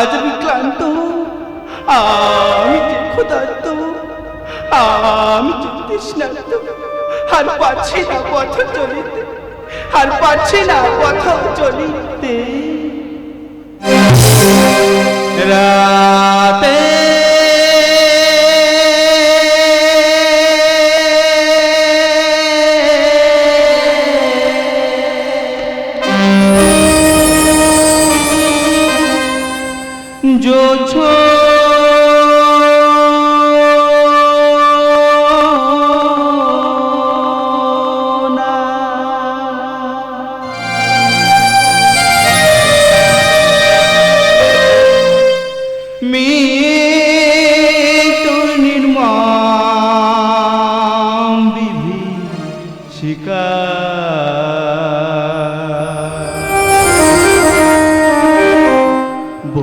আজ আমি ক্লান্ত, আমি ক্ষুধার্ত, আমি তৃষ্ণার্ত আর পারছি না পথ চলিতে, আর পারছি না পথ চলিতে। রাতে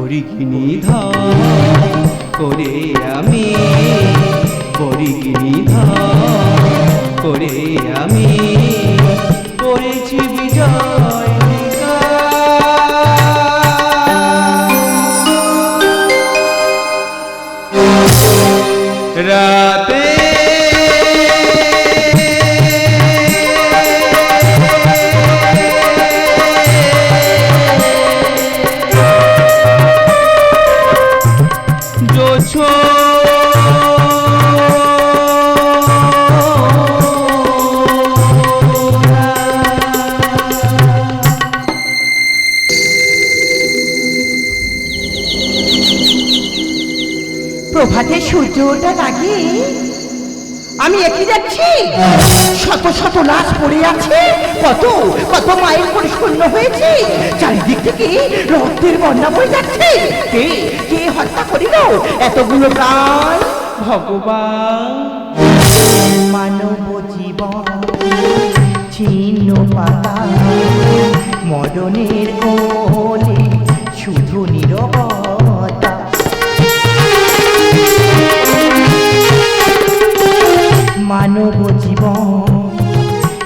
বরিগিনি সূর্য ওঠার আমি একই যাচ্ছি? শত শত লাশ পড়ে আছে। কত কত মাইল করে শূন্য হয়েছে। চারিদিক থেকে রক্তের বন্যা যাচ্ছে। কে কে হত্যা করিল? এতগুলো প্রাণ? ভগবান। মানব জীবন, ছিন্ন পাতা। মরণের কোলে শুধু নীরবতা। মানব জীবন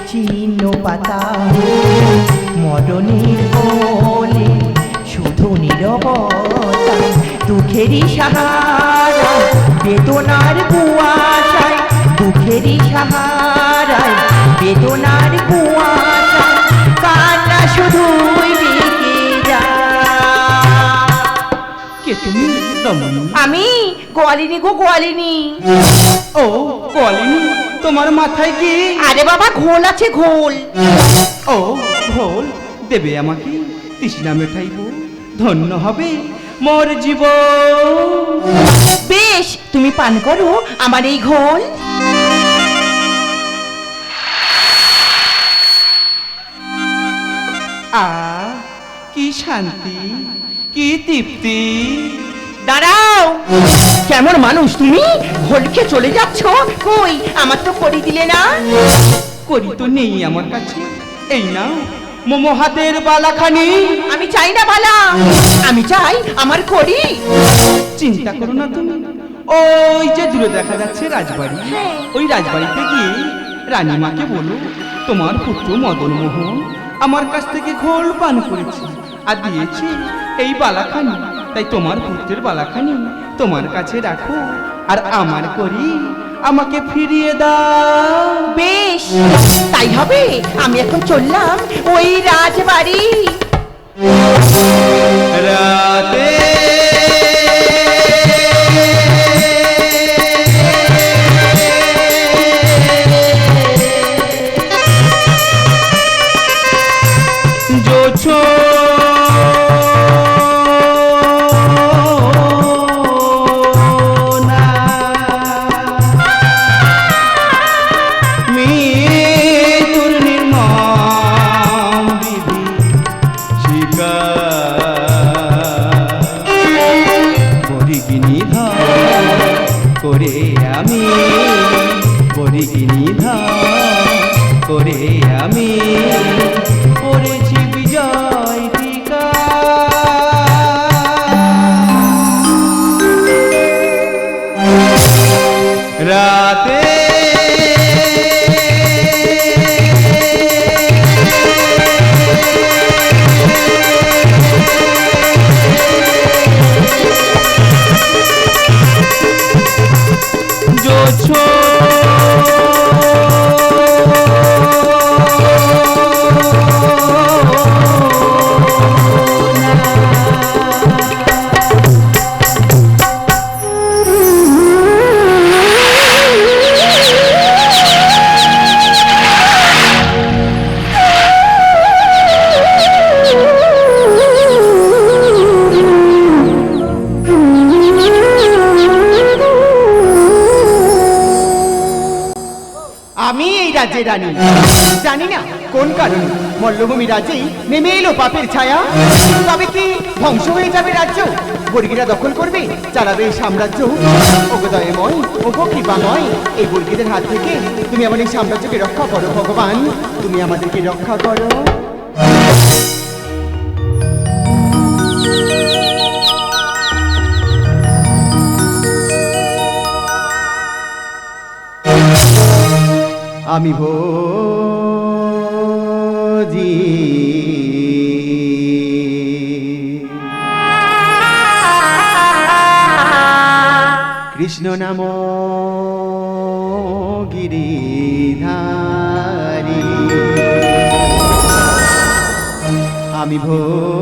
ছিন্ন পাতা মরণের কোলে শুধু নীরবতা দুঃখেরই সাহারা বেদনার কুয়াশায় দুঃখেরই সাহারায় বেদনার কুয়াশায় কান্না যায়। কে তুমি? আমি গোয়ালিনী গো গোয়ালিনী। ও কলিনী তোমার মাথায় কি? আরে বাবা ঘোল আছে ঘোল। ও ঘোল। দেবে আমাকে? তৃষ্ণা মেটাইব। ধন্য হবে মোর জীব বেশ তুমি পান করো আমার এই ঘোল। আ কি শান্তি কি তৃপ্তি। দাঁড়াও। কেমন মানুষ তুমি? ঘোলকে চলে যাচ্ছ? কই? আমার তো করি দিলে না। করি তো নেই আমার কাছে। এই না মোমো হাতের বালাখানি। আমি চাই না বালা। আমি চাই আমার করি। চিন্তা করো না তুমি। ওই যে দূরে দেখা যাচ্ছে রাজবাড়ি। হ্যাঁ। ওই রাজবাড়িতে গিয়ে রানীমাকে বলো তোমার পুত্র মদন মোহন আমার কাছ থেকে ঘোল পান করেছে আর দিয়েছে এই বালাখানি। তাই তোমার পুত্রের বালাখানি তোমার কাছে রাখো। আর আমার করি আমাকে ফিরিয়ে দাও। বেশ তাই হবে। আমি এখন চললাম। ওই রাজবাড়ি। রাতে রাজ্যের রানী। জানি না কোন কারণে মল্লভূমি রাজ্যেই নেমে এলো পাপের ছায়া। তবে কি ধ্বংস হয়ে যাবে রাজ্য? বর্গীরা দখল করবে, চালাবে সাম্রাজ্য? ওগো দয়াময় ওগো কৃপাময়, এই বর্গীদের হাত থেকে তুমি এই সাম্রাজ্যকে রক্ষা করো, ভগবান। তুমি আমাদেরকে রক্ষা করো। আমি ভোজি। কৃষ্ণ নাম গিরিধারী। আমি ভোজি।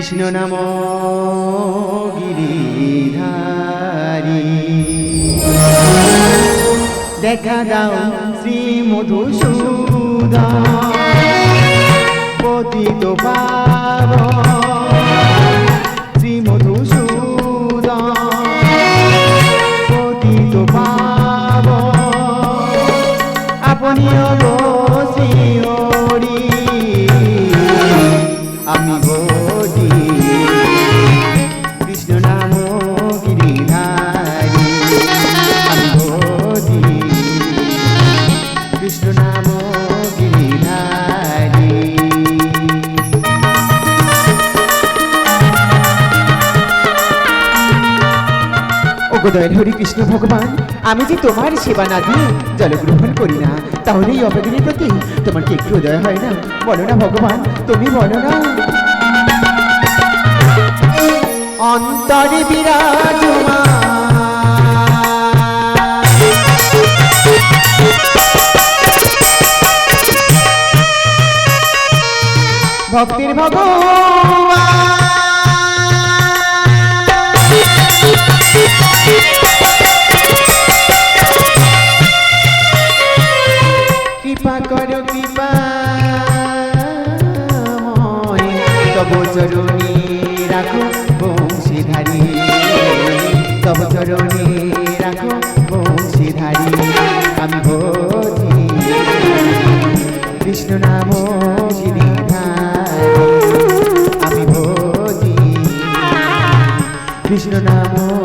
কৃষ্ণ নাম গিরিধারি। দেখা দাও শ্রী মধুসূদন পতিত পাব ওগোদয়ের হরি কৃষ্ণ ভগবান, আমি যে তোমার সেবা না দিয়ে জলগ্রহণ করি না তাহলে এই অবগিনীর প্রতি তোমার কি একটু উদয় হয় না? বলো না ভগবান, তুমি বলো না। অন্তরে বিরাজমান। ভক্তির ভগবান কৃষ্ণ নাম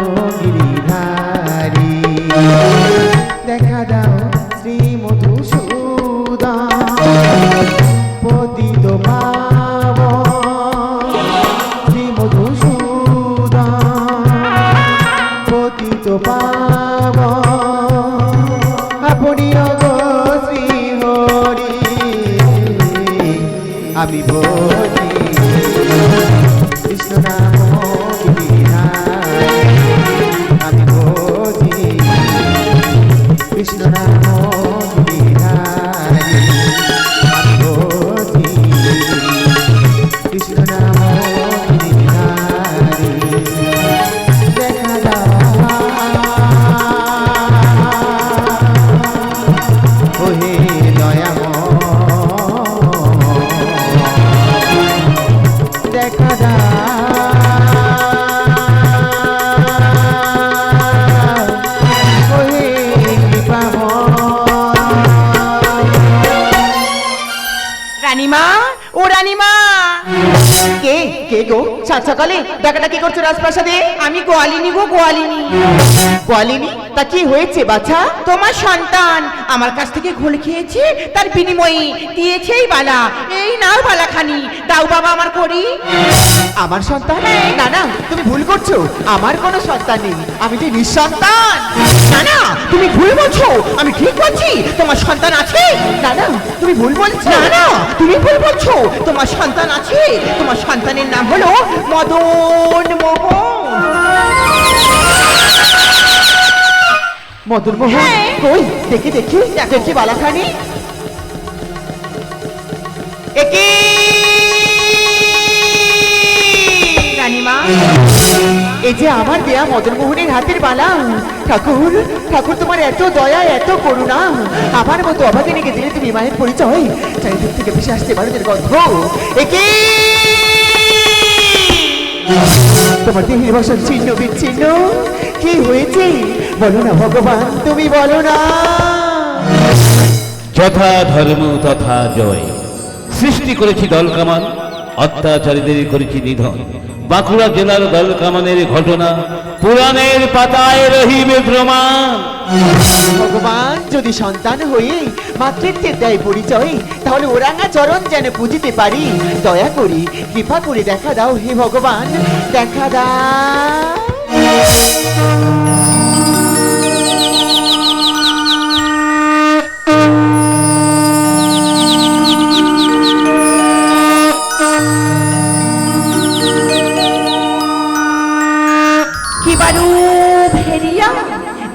সাত সকালে ডাকাটা কি করছ রাজপ্রাসাদে? আমি গোয়ালিনী গো গোয়ালিনী। গোয়ালিনী? তা কি হয়েছে বাছা? তোমার সন্তান আমার কাছ থেকে ঘোল খেয়েছে তার বিনিময়ে দিয়েছে এই বালা। এই নাও বালাখানি দাও বাবা আমার করি আমার সন্তান? না না তুমি ভুল করছ। আমার কোনো সন্তান নেই। আমি যে নিঃসন্তান। না না তুমি ভুল বলছো। আমি ঠিক বলছি তোমার সন্তান আছে? না না তুমি ভুল বলছো। না না। তুমি ভুল বলছো। তোমার সন্তান আছে? তোমার সন্তানের নাম হলো মদন মোহন। মদন মোহন হ্যাঁ। কই? দেখি দেখি। দেখি বালাখানি। একে। রানীমা এই যে আমার দেয়া মদন মোহনের হাতের বালা। ঠাকুর ঠাকুর তোমার এত দয়া এত করুণা। আমার মতো অভাগিনীকে দিলে তুমি মায়ের পরিচয় চারিদিক থেকে ভেসে আসছে ভারতের গন্ধ। একে। তোমার দেহের বসন ছিন্ন বিচ্ছিন্ন। কি হয়েছে? বলো না ভগবান তুমি বলো না। যথা ধর্ম তথা জয়। সৃষ্টি করেছি দল কামান অত্যাচারীদের করেছি নিধন। বাঁকুড়া জেলার দল কামানের ঘটনা পুরাণের পাতায় রহিবে প্রমাণ। ভগবান যদি সন্তান হয়ে মাতৃত্বের দেয় পরিচয়, তাহলে ওরাঙ্গা চরণ যেন বুঝিতে পারি। দয়া করি, কৃপা করে দেখা দাও হে ভগবান, দেখা দাও।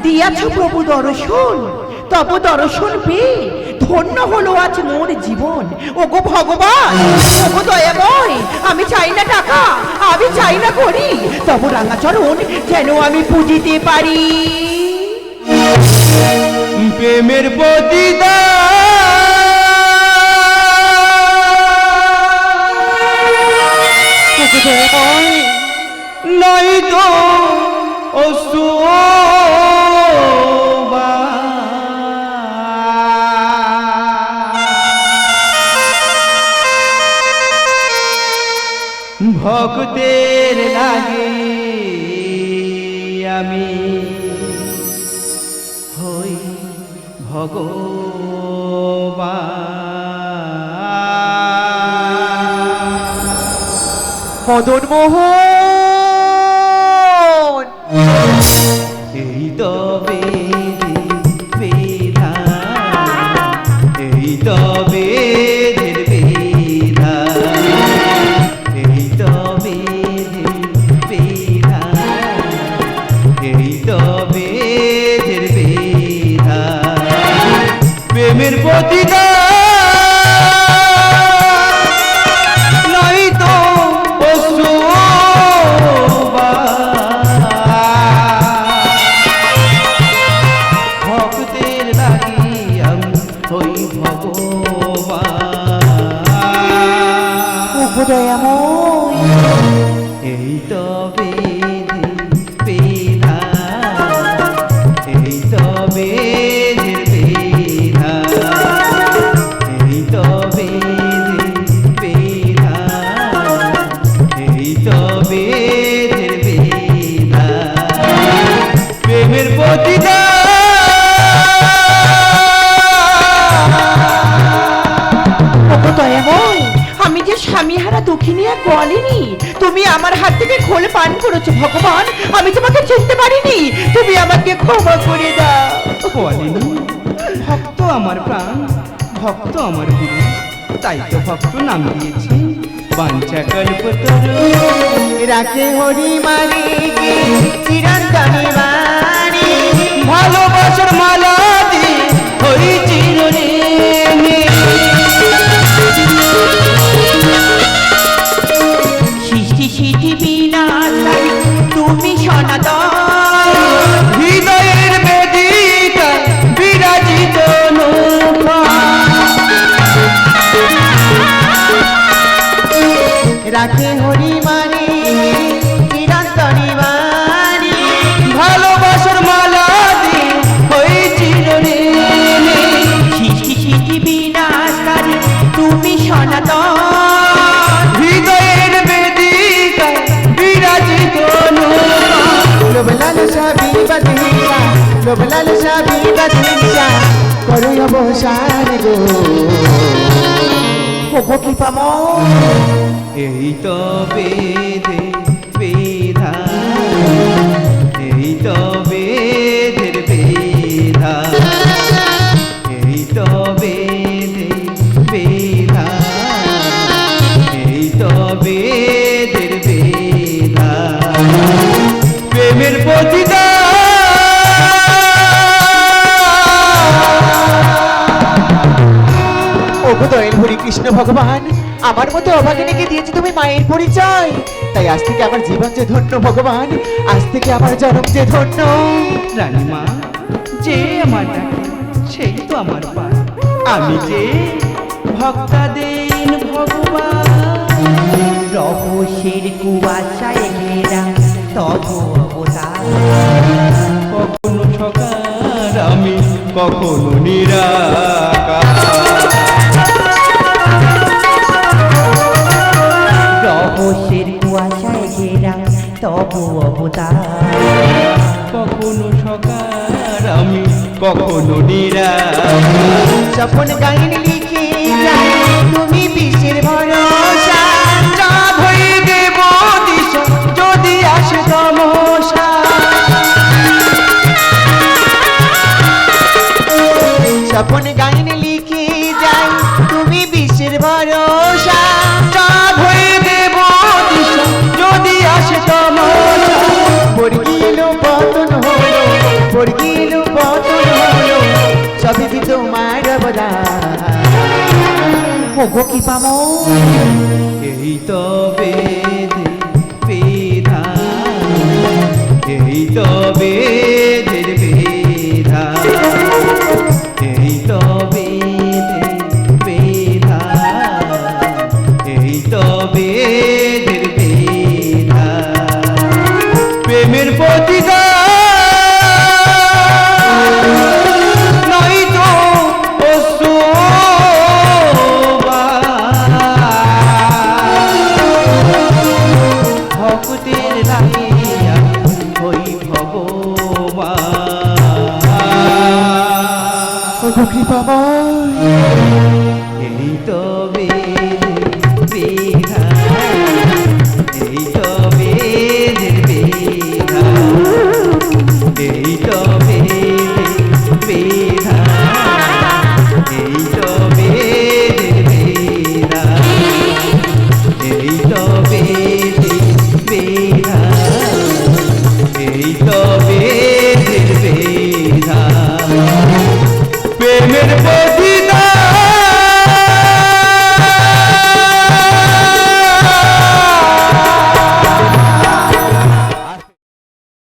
দিয়াছ প্রভু দর্শন। তব দর্শন পেয়ে ধন্য হলো আজ মোর জীবন। ওগো ভগবান ওগো দয়াময় আমি চাই না টাকা আমি চাই না করি। তব রাঙাচরণ যেন আমি পুজিতে পারি। প্রেমের প্রতিদা নয় তো অসুবা ভক্তের লাগে আমি হই ভগবান। মদন মোহন স্বামীহারা দুঃখিনী এক বলিনি তুমি আমার হাত থেকে খোল পান করেছ ভগবান। আমি তোমাকে চিনতে পারিনি। তুমি আমাকে ক্ষমা করে দাও। বলেনি। ভক্ত আমার প্রাণ ভক্ত আমার গুরু। তাই তো ভক্ত নাম দিয়েছে বাঞ্চা কল্পতরু রাখে হরি মালিক চিরন্তনী বাণী লোভ লালসা বিবাদ হিংসা করো অবসান গো। ওগো কৃপাময় এই তো বেদে বেধা এই তো বেদের বেধা এই তো বেদে বেধা এই তো বেদের ভগবান। আমার মতো অভাগিনীকে দিয়েছি তুমি মায়ের পরিচয়। তাই আজ থেকে আমার জীবন যে ধন্য ভগবান, আজ থেকে আমার জনম যে ধন্য। রানী মা যে আমার সেই তো আমার আমি যে ভক্তাদেন ভগবান। কুয়াশায় ঘেরা তব অবতার। কখনো সকার আমি, কখনো নিরা অবতার কখনো সকাল আমি, কখনো নিরা গাইন লিখে তুমি বিশ্বের ভরসা, চাঁদ হয়ে দেব যদি আসে তমসা। স্বপন গাইন অবদান ওগো কি পামো এই তবে